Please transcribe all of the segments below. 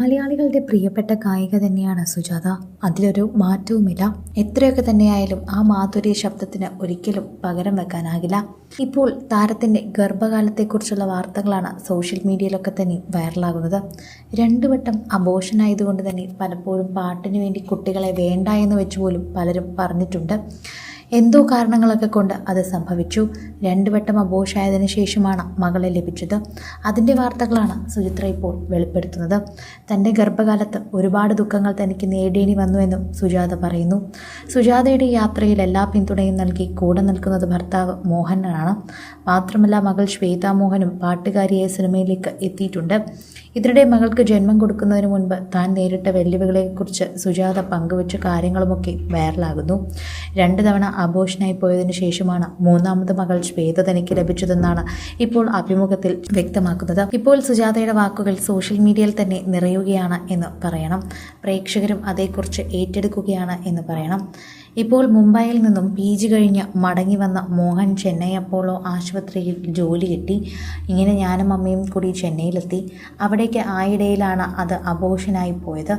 മലയാളികളുടെ പ്രിയപ്പെട്ട ഗായിക തന്നെയാണ് സുജാത. അതിലൊരു മാറ്റവുമില്ല. എത്രയൊക്കെ തന്നെയായാലും ആ മാധുര്യ ശബ്ദത്തിന് ഒരിക്കലും പകരം വെക്കാനാകില്ല. ഇപ്പോൾ താരത്തിന്റെ ഗർഭകാലത്തെക്കുറിച്ചുള്ള വാർത്തകളാണ് സോഷ്യൽ മീഡിയയിലൊക്കെ തന്നെ വൈറലാകുന്നത്. രണ്ടു വട്ടം അബോഷനായതുകൊണ്ട് തന്നെ പലപ്പോഴും പാട്ടിന് വേണ്ടി കുട്ടികളെ വേണ്ട എന്ന് വെച്ച് പോലും പലരും പറഞ്ഞിട്ടുണ്ട്. എന്തോ കാരണങ്ങളൊക്കെ കൊണ്ട് അത് സംഭവിച്ചു. രണ്ടു വട്ടം അബോഷായതിനു ശേഷമാണ് മകളെ ലഭിച്ചത്. അതിന്റെ വാർത്തകളാണ് സുചിത്ര ഇപ്പോൾ വെളിപ്പെടുത്തുന്നത്. തന്റെ ഗർഭകാലത്ത് ഒരുപാട് ദുഃഖങ്ങൾ തനിക്ക് നേടേണ്ടി വന്നുവെന്നും സുജാത പറയുന്നു. സുജാതയുടെ യാത്രയിൽ എല്ലാ പിന്തുണയും നൽകി കൂടെ നിൽക്കുന്നത് ഭർത്താവ് മോഹനാണ്. മാത്രമല്ല മകൾ ശ്വേത മോഹനും പാട്ടുകാരിയായ സിനിമയിലേക്ക് എത്തിയിട്ടുണ്ട്. ഇതിനിടെ മകൾക്ക് ജന്മം കൊടുക്കുന്നതിന് മുൻപ് താൻ നേരിട്ട വെല്ലുവിളികളെക്കുറിച്ച് സുജാത പങ്കുവച്ച കാര്യങ്ങളുമൊക്കെ വൈറലാകുന്നു. രണ്ട് തവണ അബോഷനായി പോയതിനു ശേഷമാണ് മൂന്നാമത് മകൾ ശ്വേത തനിക്ക് ലഭിച്ചതെന്നാണ് ഇപ്പോൾ അഭിമുഖത്തിൽ വ്യക്തമാക്കുന്നത്. ഇപ്പോൾ സുജാതയുടെ വാക്കുകൾ സോഷ്യൽ മീഡിയയിൽ തന്നെ നിറയുകയാണ് എന്ന് പറയണം. പ്രേക്ഷകരും അതേക്കുറിച്ച് ഏറ്റെടുക്കുകയാണ് എന്ന് പറയണം. ഇപ്പോൾ മുംബൈയിൽ നിന്നും പി ജി കഴിഞ്ഞ് മടങ്ങി വന്ന മോഹൻ ചെന്നൈ അപ്പോളോ ആശുപത്രിയിൽ ജോലി കിട്ടി. ഇങ്ങനെ ഞാനും അമ്മയും കൂടി ചെന്നൈയിലെത്തി. അവിടേക്ക് ആയിടയിലാണ് അത് അബോഷനായി പോയത്.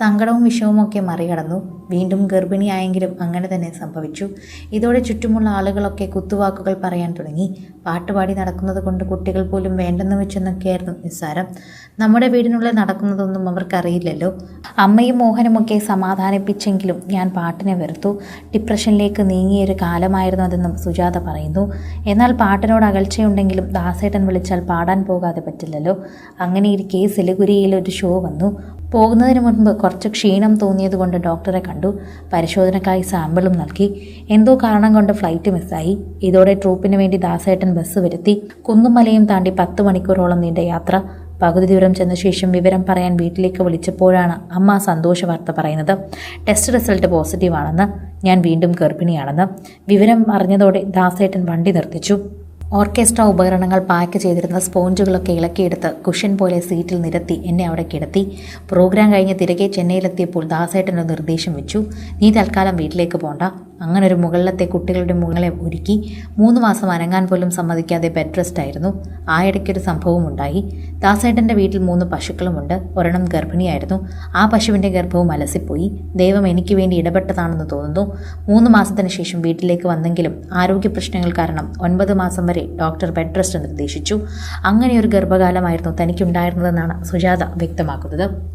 സങ്കടവും വിഷവുമൊക്കെ മറികടന്നു. വീണ്ടും ഗർഭിണിയായെങ്കിലും അങ്ങനെ തന്നെ സംഭവിച്ചു. ഇതോടെ ചുറ്റുമുള്ള ആളുകളൊക്കെ കുത്തുവാക്കുകൾ പറയാൻ തുടങ്ങി. പാട്ടുപാടി നടക്കുന്നത് കൊണ്ട് കുട്ടികൾ പോലും വേണ്ടെന്ന് വെച്ചെന്നൊക്കെയായിരുന്നു നിസ്സാരം. നമ്മുടെ വീടിനുള്ളിൽ നടക്കുന്നതൊന്നും അവർക്കറിയില്ലല്ലോ. അമ്മയും മോഹനുമൊക്കെ സമാധാനിപ്പിച്ചെങ്കിലും ഞാൻ പാട്ടിനെ വെറുത്തു. ഡിപ്രഷനിലേക്ക് നീങ്ങിയൊരു കാലമായിരുന്നു അതെന്നും സുജാത പറയുന്നു. എന്നാൽ പാട്ടിനോട് അകൽച്ചയുണ്ടെങ്കിലും ദാസേട്ടൻ വിളിച്ചാൽ പാടാൻ പോകാതെ പറ്റില്ലല്ലോ. അങ്ങനെ ഇരിക്കെ സിലിഗുരിയിൽ ഒരു ഷോ വന്നു. പോകുന്നതിന് മുൻപ് കുറച്ച് ക്ഷീണം തോന്നിയതുകൊണ്ട് ഡോക്ടറെ കണ്ടു. പരിശോധനക്കായി സാമ്പിളും നൽകി. എന്തോ കാരണം കൊണ്ട് ഫ്ലൈറ്റ് മിസ്സായി ഇതോടെ ട്രൂപ്പിന് വേണ്ടി ദാസേട്ടൻ ബസ് വരുത്തി. കുന്നുമലയും താണ്ടി പത്ത് മണിക്കൂറോളം നീണ്ട യാത്ര. പകുതി ദൂരം ചെന്ന ശേഷം വിവരം പറയാൻ വീട്ടിലേക്ക് വിളിച്ചപ്പോഴാണ് അമ്മ സന്തോഷ വാർത്ത പറയുന്നത്. ടെസ്റ്റ് റിസൾട്ട് പോസിറ്റീവാണെന്ന് ഞാൻ വീണ്ടും ഗർഭിണിയാണെന്ന്. വിവരം അറിഞ്ഞതോടെ ദാസേട്ടൻ വണ്ടി നിർത്തിച്ചു. ഓർക്കസ്ട്ര ഉപകരണങ്ങൾ പാക്ക് ചെയ്തിരുന്ന സ്പോഞ്ചുകളൊക്കെ ഇളക്കിയെടുത്ത് കുഷൻ പോലെ സീറ്റിൽ നിരത്തി എന്നെ അവിടെ കിടത്തി. പ്രോഗ്രാം കഴിഞ്ഞ് തിരികെ ചെന്നൈയിലെത്തിയപ്പോൾ ദാസേട്ടൻ ഒരു നിർദ്ദേശം വെച്ചു. നീ തൽക്കാലം വീട്ടിലേക്ക് പോണ്ട. അങ്ങനെ ഒരു മുകളിലത്തെ കുട്ടികളുടെ മുകളെ ഒരുക്കി മൂന്ന് മാസം അനങ്ങാൻ പോലും സമ്മതിക്കാതെ ബെഡ് റെസ്റ്റ് ആയിരുന്നു. ആ ഇടയ്ക്കൊരു സംഭവം ഉണ്ടായി. ദാസേട്ടന്റെ വീട്ടിൽ മൂന്ന് പശുക്കളുമുണ്ട്. ഒരെണ്ണം ഗർഭിണിയായിരുന്നു. ആ പശുവിന്റെ ഗർഭവും അലസിപ്പോയി. ദൈവം എനിക്ക് വേണ്ടി ഇടപെട്ടതാണെന്ന് തോന്നുന്നു. മൂന്ന് മാസത്തിന് ശേഷം വീട്ടിലേക്ക് വന്നെങ്കിലും ആരോഗ്യ പ്രശ്നങ്ങൾ കാരണം ഒൻപത് മാസം വരെ ഡോക്ടർ ബെഡ് റെസ്റ്റ് നിർദ്ദേശിച്ചു. അങ്ങനെ ഒരു ഗർഭകാലമായിരുന്നു തനിക്കുണ്ടായിരുന്നതെന്നാണ് സുജാത വ്യക്തമാക്കുന്നത്.